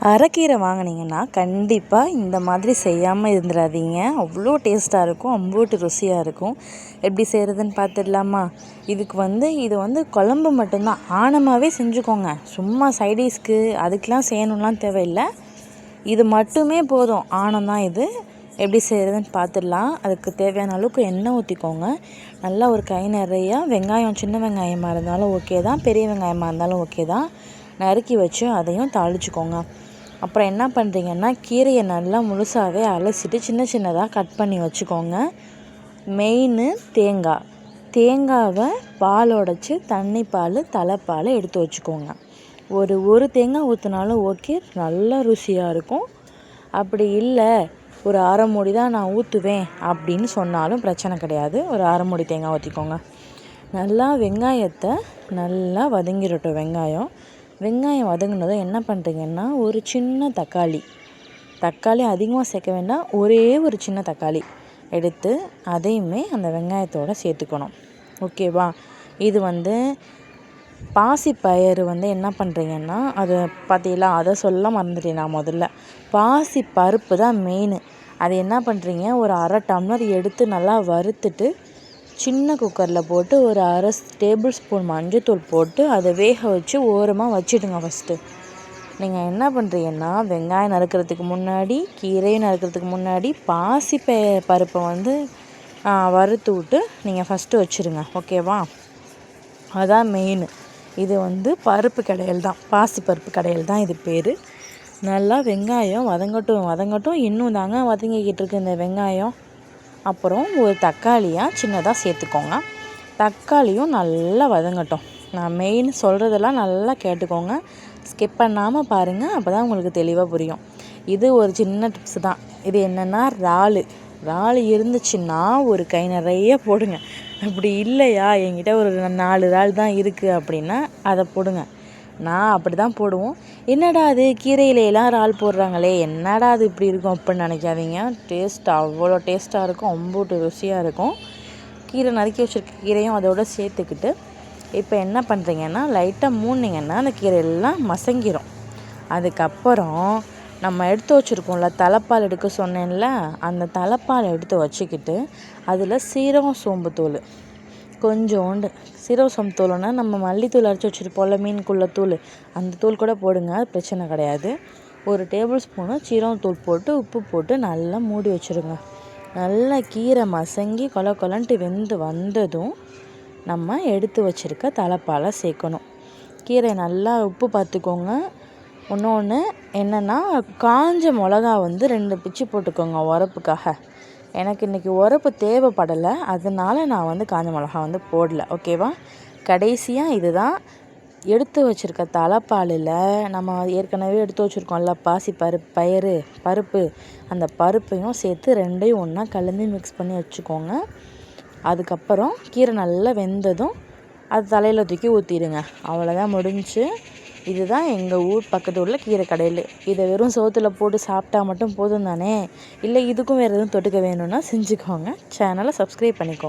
அரைக்கீரை வாங்கினீங்கன்னா கண்டிப்பாக இந்த மாதிரி செய்யாமல் இருந்துடாதீங்க அவ்வளோ டேஸ்ட்டாக இருக்கும் அம்பூட்டு ருசியாக இருக்கும். எப்படி செய்கிறதுன்னு பார்த்துடலாமா இதுக்கு வந்து இது வந்து குழம்பு மட்டும்தான். ஆணமாகவே செஞ்சுக்கோங்க. சும்மா சைடிஷ்க்கு அதுக்கெலாம் செய்யணும்லாம் தேவையில்லை. இது மட்டுமே போதும். ஆணம் தான் இது. எப்படி செய்கிறதுன்னு பார்த்துடலாம் அதுக்கு தேவையான அளவுக்கு எண்ணெய் ஊற்றிக்கோங்க நல்லா ஒரு கை நிறையா வெங்காயம் சின்ன வெங்காயமாக இருந்தாலும் ஓகே தான். பெரிய வெங்காயமாக இருந்தாலும் ஓகே தான். நறுக்கி வச்சு அதையும் தாளிச்சுக்கோங்க. அப்புறம் என்ன பண்ணுறீங்கன்னா கீரையை நல்லா முழுசாகவே அலசிட்டு சின்ன சின்னதாக கட் பண்ணி வச்சுக்கோங்க. மெயின் தேங்காய். தேங்காவை பால் உடச்சி தண்ணி பால் தலைப்பால் எடுத்து வச்சுக்கோங்க. ஒரு ஒரு தேங்காய் ஊற்றினாலும் ஓகே நல்லா ருசியாக இருக்கும். அப்படி இல்லை ஒரு அரை மூடி தான் நான் ஊற்றுவேன் அப்படின்னு சொன்னாலும் பிரச்சனை கிடையாது. ஒரு அரை மூடி தேங்காய் ஊற்றிக்கோங்க நல்லா வெங்காயத்தை நல்லா வதங்கிடட்டும் வெங்காயம். வெங்காயம் வதங்கினதும் என்ன பண்ணுறீங்கன்னா ஒரு சின்ன தக்காளி. தக்காளி அதிகமாக சேர்க்க வேண்டாம் ஒரே ஒரு சின்ன தக்காளி எடுத்து அதையுமே அந்த வெங்காயத்தோடு சேர்த்துக்கணும். ஓகேவா இது வந்து பாசி பயிறு வந்து என்ன பண்ணுறீங்கன்னா அது பார்த்தீங்களா அதை சொல்ல மறந்துட்டேன் நான் முதல்ல. பாசி பருப்பு தான் மெயின் அது என்ன பண்ணுறீங்க ஒரு அரை டம்ளர் எடுத்து நல்லா வறுத்துட்டு சின்ன குக்கரில் போட்டு ஒரு அரை டேபிள் ஸ்பூன் மஞ்சத்தூள் போட்டு அதை வேக வச்சு ஓரமாக வச்சுடுங்க ஃபஸ்ட்டு நீங்கள் என்ன பண்ணுறீங்கன்னா வெங்காயம் நறுக்கிறதுக்கு முன்னாடி கீரையை நறுக்கிறதுக்கு முன்னாடி பாசி பே பருப்பை வந்து வறுத்து விட்டு நீங்கள் ஃபஸ்ட்டு வச்சுருங்க ஓகேவா அதான் மெயின் இது வந்து பருப்பு கடையல் தான் பாசி பருப்பு கடையல் தான் இது பேர். நல்லா வெங்காயம் வதங்கட்டும் வதங்கட்டும். இன்னும் தாங்க வதங்கிக்கிட்டு இருக்கு இந்த வெங்காயம். அப்புறம் ஒரு தக்காளியாக சின்னதாக சேர்த்துக்கோங்க. தக்காளியும் நல்லா வதங்கட்டும். நான் மெயின் சொல்கிறதெல்லாம் நல்லா கேட்டுக்கோங்க. ஸ்கிப் பண்ணாமல் பாருங்கள் அப்போ தான் உங்களுக்கு தெளிவாக புரியும். இது ஒரு சின்ன டிப்ஸ் தான். இது என்னென்னா இறால். இறால் இருந்துச்சுன்னா ஒரு கை நிறைய போடுங்க. அப்படி இல்லையா? என்கிட்ட ஒரு நாலு இறால் தான் இருக்குது அப்படின்னா அதை போடுங்க. நான் அப்படி தான் போடுவோம். என்னடா அது? கீரையிலலாம் இறால் போடுறாங்களே. என்னடா அது இப்படி இருக்கும் அப்படின்னு நினைக்காதீங்க. டேஸ்ட் அவ்வளோ டேஸ்ட்டாக இருக்கும். அம்பூட்டு ருசியாக இருக்கும். கீரை நறுக்கி வச்சுருக்க கீரையும் அதோடு சேர்த்துக்கிட்டு இப்போ என்ன பண்ணுறீங்கன்னா லைட்டாக மூணிங்கன்னா அந்த கீரையெல்லாம் மசங்கிரும். அதுக்கப்புறம் நம்ம எடுத்து வச்சுருக்கோம்ல தலைப்பால் எடுக்க சொன்னேன்ல அந்த தலைப்பால் எடுத்து வச்சுக்கிட்டு அதில் சீரகம் சோம்பு தூள் கொஞ்சோண்டு சீரகம் தூளுன்னா நம்ம மல்லித்தூள் அரைச்சி வச்சுருப்போம்ல மீனுக்குள்ள தூள். அந்த தூள் கூட போடுங்க அது பிரச்சனை கிடையாது. ஒரு டேபிள் ஸ்பூனு சீரகத்தூள் போட்டு உப்பு போட்டு நல்லா மூடி வச்சுருங்க. நல்லா கீரை மசங்கி கொல கொலன்ட்டு வெந்து வந்ததும் நம்ம எடுத்து வச்சுருக்க தலைப்பாலை சேர்க்கணும். கீரை நல்லா உப்பு பார்த்துக்கோங்க இன்னொன்று என்னென்னா காஞ்ச மிளகா வந்து ரெண்டு பிச்சு போட்டுக்கோங்க உரப்புக்காக. எனக்கு இன்றைக்கி உரப்பு தேவைப்படலை அதனால் நான் வந்து காஞ்ச மிளகா வந்து போடல. ஓகேவா கடைசியாக இதுதான். எடுத்து வச்சுருக்க தலைப்பாலில் நம்ம ஏற்கனவே எடுத்து வச்சுருக்கோம்ல பாசி பருப்பு பயிறு பருப்பு. அந்த பருப்பையும் சேர்த்து ரெண்டையும் ஒன்றா கலந்து மிக்ஸ் பண்ணி வச்சுக்கோங்க. அதுக்கப்புறம் கீரை நல்லா வெந்ததும் அது தலையில் தூக்கி ஊற்றிடுங்க அவ்வளோதான் முடிஞ்சு. இதுதான் எங்கள் ஊர் பக்கத்து ஊரில் கீரை கடையில். இதை வெறும் சோத்தில் போட்டு சாப்பிட்டா மட்டும் போதும் தானே? இல்லை இதுக்கும் வேறு எதுவும் தொட்டுக்க வேணும்னா செஞ்சுக்கோங்க. சேனலை சப்ஸ்கிரைப் பண்ணிக்கோங்க.